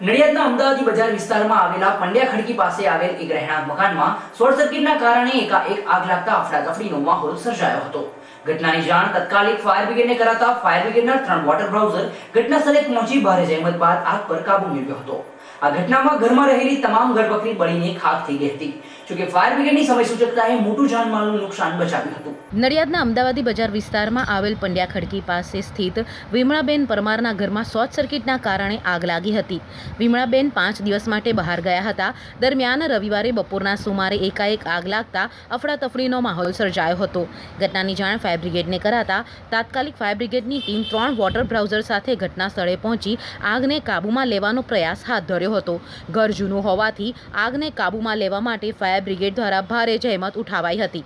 નડિયાદના અમદાવાદી બજાર વિસ્તારમાં આવેલા પંડ્યા ખડકી પાસે આવેલ એક રહેણાંક મકાનમાં શોર્ટ સર્કિટના કારણે એકાએક આગ લાગતા અફડાતફડીનો માહોલ સર્જાયો હતો. ઘટનાની જાણ તત્કાલિક ફાયર બ્રિગેડને કરાતા ફાયર બ્રિગેડના ત્રણ વોટર બ્રાઉઝર ઘટના સ્થળે પહોંચી ભારે જહેમત બાદ આગ પર કાબુ મેળવ્યો હતો. આ ઘટનામાં ઘરમાં રહેલી તમામ ઘરબકરી બળીને ખાખ થઈ ગઈ હતી. જોકે ફાયર બ્રિગેડની સમય સૂચકતાએ મોટું જાનમાલનું નુકસાન બચાવ્યું હતું. નડિયાદના અમદાવાદી બજાર વિસ્તારમાં આવેલ પંડ્યા ખડકી પાસે સ્થિત વિમળાબેન પરમારના ઘરમાં શોર્ટ સર્કિટના કારણે આગ લાગી હતી. વિમળાબેન પાંચ દિવસ માટે બહાર ગયા હતા. દરમિયાન રવિવારે બપોરના સુમારે એકાએક આગ લાગતા અફડાતફડીનો માહોલ સર્જાયો હતો. ઘટનાની જાણ ફાયર બ્રિગેડને કરાતા તાત્કાલિક ફાયર બ્રિગેડની ટીમ ત્રણ વોટર બ્રાઉઝર સાથે ઘટના સ્થળે પહોંચી આગને કાબૂમાં લેવાનો પ્રયાસ હાથ ધર્યો. હતો. ઘર જૂનું હોવાથી આગને કાબૂમાં લેવા માટે ફાયર બ્રિગેડ દ્વારા ભારે જહેમત ઉઠાવાઈ હતી.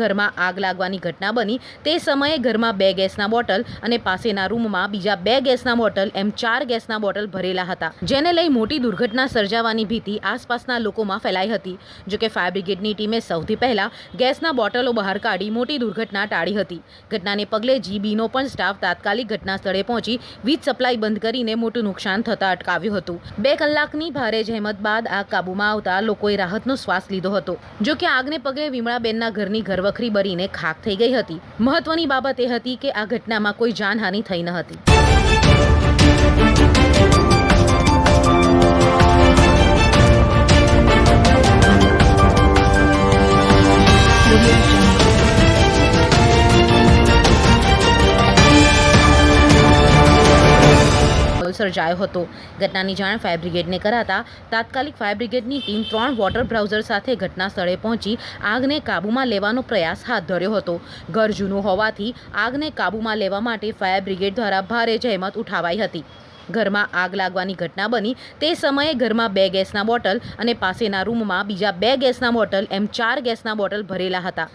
ઘરમાં આગ લાગવાની ઘટના બની તે સમયે ઘરમાં બે ગેસના બોટલ અને પાસેના રૂમમાં બીજા બે ગેસના બોટલ એમ ચાર ગેસના બોટલ ભરેલા હતા. જેને લઈ મોટી દુર્ઘટના સર્જાવાની ભીતિ આસપાસના લોકોમાં ફેલાઈ હતી. જોકે ફાયર બ્રિગેડની ટીમે સૌથી પહેલા ગેસના બોટલો બહાર કાઢી મોટી દુર્ઘટના ટાળી હતી. ઘટનાને પગલે જીબીનો પણ સ્ટાફ તાત્કાલિક ઘટના સ્થળે પહોંચી વીજ સપ્લાય બંધ કરીને મોટું નુકસાન થતાં અટકાવ્યું હતું. બે કલાકની ભારે જહેમત બાદ આગ કાબૂમાં આવતા લોકોએ રાહતનો શ્વાસ લીધો હતો. જોકે આગને પગલે વિમળાબેનના ઘરની ઘરવખરી બરીને ખાક થઈ ગઈ હતી. મહત્વની બાબત એ હતી કે આ ઘટનામાં કોઈ જાનહાનિ થઈ ન હતી. સર્જાયો હતો. ઘટનાની જાણ ફાયર બ્રિગેડને કરાતા તાત્કાલિક ફાયર બ્રિગેડની ટીમ ત્રણ વોટર બ્રાઉઝર સાથે ઘટના સ્થળે પહોંચી આગને કાબૂમાં લેવાનો પ્રયાસ હાથ ધર્યો હતો. ઘર જૂનું હોવાથી આગને કાબૂમાં લેવા માટે ફાયર બ્રિગેડ દ્વારા ભારે જહેમત ઉઠાવાઈ હતી. ઘરમાં આગ લાગવાની ઘટના બની તે સમયે ઘરમાં બે ગેસના બોટલ અને પાસેના રૂમમાં બીજા બે ગેસના બોટલ એમ ચાર ગેસના બોટલ ભરેલા હતા.